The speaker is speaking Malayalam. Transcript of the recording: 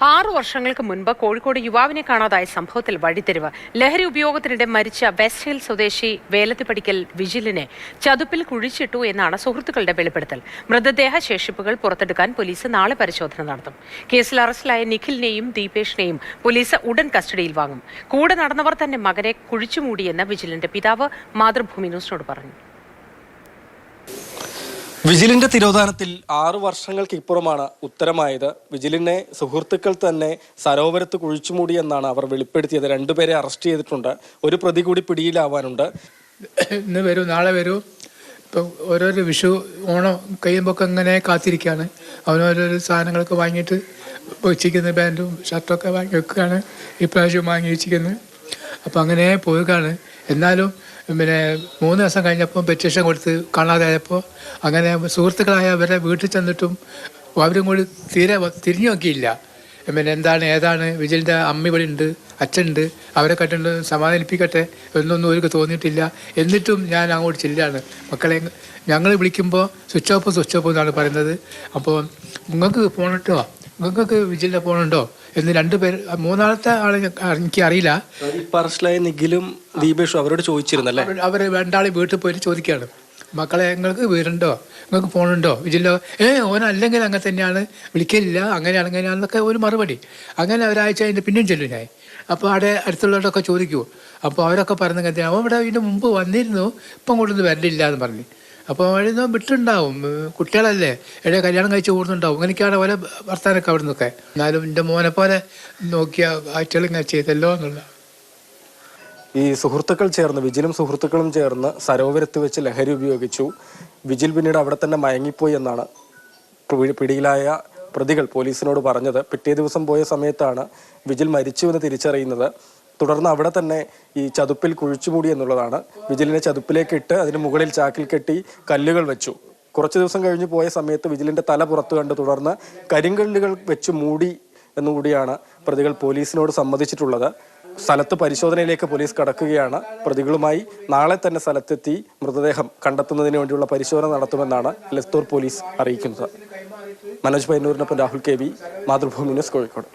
ആറു വർഷങ്ങൾക്ക് മുൻപ് കോഴിക്കോട് യുവാവിനെ കാണാതായ സംഭവത്തിൽ വഴിത്തിരിവ് ലഹരി ഉപയോഗത്തിനിടെ മരിച്ച വെസ്റ്റ് ഹിൽ സ്വദേശി വേലത്തിപ്പടിക്കൽ വിജിലിനെ ചതുപ്പിൽ കുഴിച്ചിട്ടു എന്നാണ് സുഹൃത്തുക്കളുടെ വെളിപ്പെടുത്തൽ. മൃതദേഹ ശേഷിപ്പുകൾ പുറത്തെടുക്കാൻ പോലീസ് നാളെ പരിശോധന നടത്തും. കേസിൽ അറസ്റ്റിലായ നിഖിലിനെയും ദീപേഷിനെയും പോലീസ് ഉടൻ കസ്റ്റഡിയിൽ വാങ്ങും. കൂടെ നടന്നവർ തന്നെ മകനെ കുഴിച്ചുമൂടിയെന്ന് വിജിലിന്റെ പിതാവ് മാതൃഭൂമി ന്യൂസിനോട് പറഞ്ഞു. വിജിലിന്റെ തിരോധാനത്തിൽ ആറു വർഷങ്ങൾക്ക് ഇപ്പുറമാണ് ഉത്തരമായത്. വിജിലിനെ സുഹൃത്തുക്കൾ തന്നെ സരോവരത്ത് കുഴിച്ചുമൂടി എന്നാണ് അവർ വെളിപ്പെടുത്തിയത്. രണ്ടുപേരെ അറസ്റ്റ് ചെയ്തിട്ടുണ്ട്. ഒരു പ്രതി കൂടി പിടിയിലാവാനുണ്ട്. ഇന്ന് വരൂ നാളെ വരൂ. ഇപ്പം ഓരോരോ വിഷു ഓണം കഴിയുമ്പോൾ ഇങ്ങനെ കാത്തിരിക്കുകയാണ്. അവനോരോരോ സാധനങ്ങളൊക്കെ വാങ്ങിയിട്ട് വെച്ചിരിക്കുന്ന പാന്റും ഷർട്ടൊക്കെ വാങ്ങി വെക്കുകയാണ്. ഇപ്രാവശ്യം വാങ്ങി വെച്ചിരിക്കുന്നത് അപ്പം അങ്ങനെ പോവുകയാണ്. എന്നാലും പിന്നെ മൂന്ന് ദിവസം കഴിഞ്ഞപ്പോൾ പെറ്റീഷൻ കൊടുത്ത് കാണാതായപ്പോൾ അങ്ങനെ സുഹൃത്തുക്കളായ അവരെ വീട്ടിൽ ചെന്നിട്ടും അവരും കൂടി തീരെ തിരിഞ്ഞു നോക്കിയില്ല. പിന്നെ എന്താണ് ഏതാണ് വിജയന്റെ അമ്മ ഇവിടെ ഉണ്ട് അച്ഛനുണ്ട് അവരെ കണ്ടുകൊണ്ട് സമാധാനിപ്പിക്കട്ടെ എന്നൊന്നും അവർക്ക് തോന്നിയിട്ടില്ല. എന്നിട്ടും ഞാൻ അങ്ങോട്ട് ചെല്ലാണ് മക്കളെ ഞങ്ങൾ വിളിക്കുമ്പോൾ സ്വിച്ച് ഓഫ് സ്വിച്ച് ഓഫ് എന്നാണ് പറയുന്നത്. അപ്പോൾ നിങ്ങൾക്ക് ഫോണിട്ടോ നിങ്ങൾക്ക് വിജിലിന്റെ ഫോണുണ്ടോ എന്ന് രണ്ട് പേര് മൂന്നാമത്തെ ആളെ എനിക്ക് അറിയില്ല. അറസ്റ്റിലായ നിഖിലും ദീപേഷും അവരോട് ചോദിച്ചിരുന്നല്ലേ? അവർ രണ്ടാളെ വീട്ടിൽ പോയിട്ട് ചോദിക്കുകയാണ്. മക്കളെ നിങ്ങൾക്ക് വീടുണ്ടോ? നിങ്ങൾക്ക് ഫോണുണ്ടോ? ഇതില്ലോ ഏ ഓനല്ലെങ്കിൽ അങ്ങനെ തന്നെയാണ്. വിളിക്കലില്ല. അങ്ങനെയാണ് അങ്ങനെയാണെന്നൊക്കെ ഒരു മറുപടി. അങ്ങനെ ഒരാഴ്ച അതിന്റെ പിന്നെയും ചെല്ലും ഞാൻ. അപ്പോൾ അവിടെ അടുത്തുള്ളവരൊക്കെ ചോദിക്കൂ. അപ്പോൾ അവരൊക്കെ പറഞ്ഞ കാര്യം അവൻ ഇവിടെ ഇതിന്റെ മുമ്പ് വന്നിരുന്നു. ഇപ്പം കൊണ്ടൊന്നും വരലില്ല എന്ന് പറഞ്ഞു. അപ്പോൾ അവിടെ വിട്ടുണ്ടാവും. കുട്ടികളല്ലേ? എവിടെ കല്യാണം കഴിച്ച് കൂടുന്നുണ്ടാവും. അങ്ങനെയൊക്കെയാണ് ഓരോ വർത്താനൊക്കെ അവിടെ നിന്നൊക്കെ എന്നാലും എന്റെ മോനെ പോലെ നോക്കിയ ആഴ്ചകളിങ്ങനെ ചെയ്തല്ലോ എന്നുള്ള. ഈ സുഹൃത്തുക്കൾ ചേർന്ന് വിജിലും സുഹൃത്തുക്കളും ചേർന്ന് സരോവരത്ത് വെച്ച് ലഹരി ഉപയോഗിച്ചു. വിജിൽ പിന്നീട് അവിടെ തന്നെ മയങ്ങിപ്പോയി എന്നാണ് പിടി- പിടിയിലായ പ്രതികൾ പോലീസിനോട് പറഞ്ഞത്. പിറ്റേ ദിവസം പോയ സമയത്താണ് വിജിൽ മരിച്ചു എന്ന് തിരിച്ചറിയുന്നത്. തുടർന്ന് അവിടെ തന്നെ ഈ ചതുപ്പിൽ കുഴിച്ചുമൂടി എന്നുള്ളതാണ്. വിജിലിനെ ചതുപ്പിലേക്ക് ഇട്ട് അതിന് മുകളിൽ ചാക്കിൽ കെട്ടി കല്ലുകൾ വെച്ചു. കുറച്ച് ദിവസം കഴിഞ്ഞ് പോയ സമയത്ത് വിജിലിന്റെ തല പുറത്തു കണ്ട് തുടർന്ന് കരിങ്കല്ലുകൾ വെച്ച് മൂടി എന്നുകൂടിയാണ് പ്രതികൾ പോലീസിനോട് സമ്മതിച്ചിട്ടുള്ളത്. സ്ഥലത്ത് പരിശോധനയിലേക്ക് പോലീസ് കടക്കുകയാണ്. പ്രതികളുമായി നാളെ തന്നെ സ്ഥലത്തെത്തി മൃതദേഹം കണ്ടെത്തുന്നതിന് വേണ്ടിയുള്ള പരിശോധന നടത്തുമെന്നാണ് ലസ്തൂർ പോലീസ് അറിയിക്കുന്നത്. Manoj പയ്യന്നൂരിനൊപ്പം Rahul K V Mathrubhumi news Kozhikode.